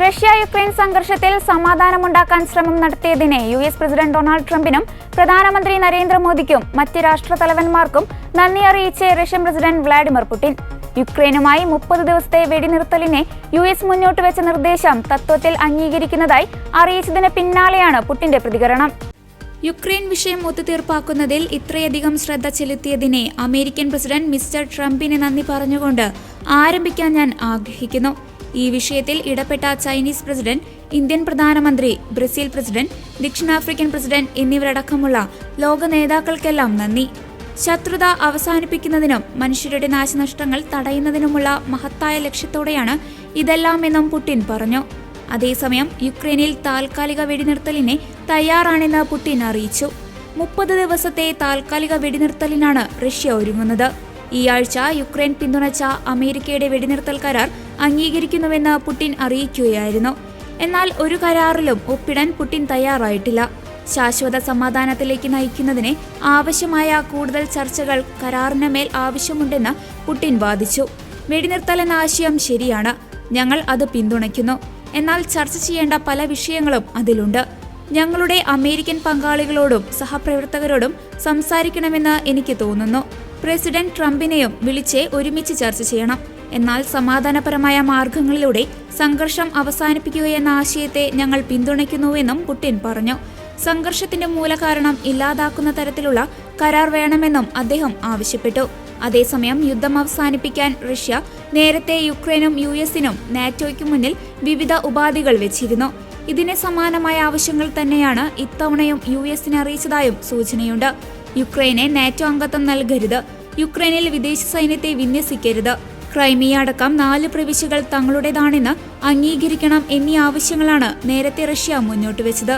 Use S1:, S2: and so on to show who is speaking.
S1: Russia Ukraine സംഘർഷത്തിൽ സമാധാനമുണ്ടാക്കാൻ ശ്രമം നടത്തിയതിനെ യു എസ് പ്രസിഡന്റ് ഡൊണാൾഡ് ട്രംപിനും പ്രധാനമന്ത്രി നരേന്ദ്രമോദിക്കും മറ്റ് രാഷ്ട്ര തലവന്മാർക്കും നന്ദി അറിയിച്ച് റഷ്യൻ പ്രസിഡന്റ് വ്ളാഡിമിർ പുടിൻ. യുക്രൈനുമായി മുപ്പത് ദിവസത്തെ വെടിനിർത്തലിനെ യു എസ് മുന്നോട്ട് വെച്ച നിർദ്ദേശം തത്വത്തിൽ അംഗീകരിക്കുന്നതായി അറിയിച്ചതിന് പിന്നാലെയാണ് പുടിന്റെ പ്രതികരണം. യുക്രൈൻ വിഷയം ഒത്തുതീർപ്പാക്കുന്നതിൽ ഇത്രയധികം ശ്രദ്ധ ചെലുത്തിയതിനെ അമേരിക്കൻ പ്രസിഡന്റ് മിസ്റ്റർ ട്രംപിന് നന്ദി പറഞ്ഞുകൊണ്ട് ആരംഭിക്കാൻ ഞാൻ ആഗ്രഹിക്കുന്നു. ഈ വിഷയത്തിൽ ഇടപെട്ട ചൈനീസ് പ്രസിഡന്റ് ഇന്ത്യൻ പ്രധാനമന്ത്രി ബ്രസീൽ പ്രസിഡന്റ് ദക്ഷിണാഫ്രിക്കൻ പ്രസിഡന്റ് എന്നിവരടക്കമുള്ള ലോക നേതാക്കൾക്കെല്ലാം നന്ദി. ശത്രുത അവസാനിപ്പിക്കുന്നതിനും മനുഷ്യരുടെ നാശനഷ്ടങ്ങൾ തടയുന്നതിനുമുള്ള മഹത്തായ ലക്ഷ്യത്തോടെയാണ് ഇതെല്ലാമെന്നും പുടിൻ പറഞ്ഞു. അതേസമയം യുക്രൈനിൽ താൽക്കാലിക വെടിനിർത്തലിനെ തയ്യാറാണെന്ന് പുടിൻ അറിയിച്ചു. മുപ്പത് ദിവസത്തെ താൽക്കാലിക വെടിനിർത്തലിനാണ് റഷ്യ ഒരുങ്ങുന്നത്. ഈ ആഴ്ച യുക്രൈൻ പിന്തുണച്ച അമേരിക്കയുടെ വെടിനിർത്തൽ കരാർ അംഗീകരിക്കുന്നുവെന്ന് പുടിൻ അറിയിക്കുകയായിരുന്നു. എന്നാൽ ഒരു കരാറിലും ഒപ്പിടാൻ പുടിൻ തയ്യാറായിട്ടില്ല. ശാശ്വത സമാധാനത്തിലേക്ക് നയിക്കുന്നതിന് ആവശ്യമായ കൂടുതൽ ചർച്ചകൾ കരാറിന് മേൽ ആവശ്യമുണ്ടെന്ന് പുടിൻ വാദിച്ചു. വെടിനിർത്തൽ എന്ന ആശയം ശരിയാണ്. ഞങ്ങൾ അത് പിന്തുണയ്ക്കുന്നു. എന്നാൽ ചർച്ച ചെയ്യേണ്ട പല വിഷയങ്ങളും അതിലുണ്ട്. ഞങ്ങളുടെ അമേരിക്കൻ പങ്കാളികളോടും സഹപ്രവർത്തകരോടും സംസാരിക്കണമെന്ന് എനിക്ക് തോന്നുന്നു. പ്രസിഡന്റ് ട്രംപിനെയും വിളിച്ച് ഒരുമിച്ച് ചർച്ച ചെയ്യണം. എന്നാൽ സമാധാനപരമായ മാർഗങ്ങളിലൂടെ സംഘർഷം അവസാനിപ്പിക്കുകയെന്ന ആശയത്തെ ഞങ്ങൾ പിന്തുണയ്ക്കുന്നുവെന്നും പുടിൻ പറഞ്ഞു. സംഘർഷത്തിന്റെ മൂലകാരണം ഇല്ലാതാക്കുന്ന തരത്തിലുള്ള കരാർ വേണമെന്നും അദ്ദേഹം ആവശ്യപ്പെട്ടു. അതേസമയം യുദ്ധം അവസാനിപ്പിക്കാൻ റഷ്യ നേരത്തെ യുക്രൈനും യു എസിനും നാറ്റോയ്ക്കും മുന്നിൽ വിവിധ ഉപാധികൾ വെച്ചിരുന്നു. ഇതിന് സമാനമായ ആവശ്യങ്ങൾ തന്നെയാണ് ഇത്തവണയും യു എസിനെ അറിയിച്ചതായും സൂചനയുണ്ട്. യുക്രൈനെ നാറ്റോ അംഗത്വം നൽകരുത്. യുക്രൈനിൽ വിദേശ സൈന്യത്തെ വിന്യസിക്കരുത്. ക്രൈമിയ അടക്കം നാല് പ്രവിശ്യകൾ തങ്ങളുടേതാണെന്ന് അംഗീകരിക്കണം എന്നീ ആവശ്യങ്ങളാണ് നേരത്തെ റഷ്യ മുന്നോട്ട് വെച്ചത്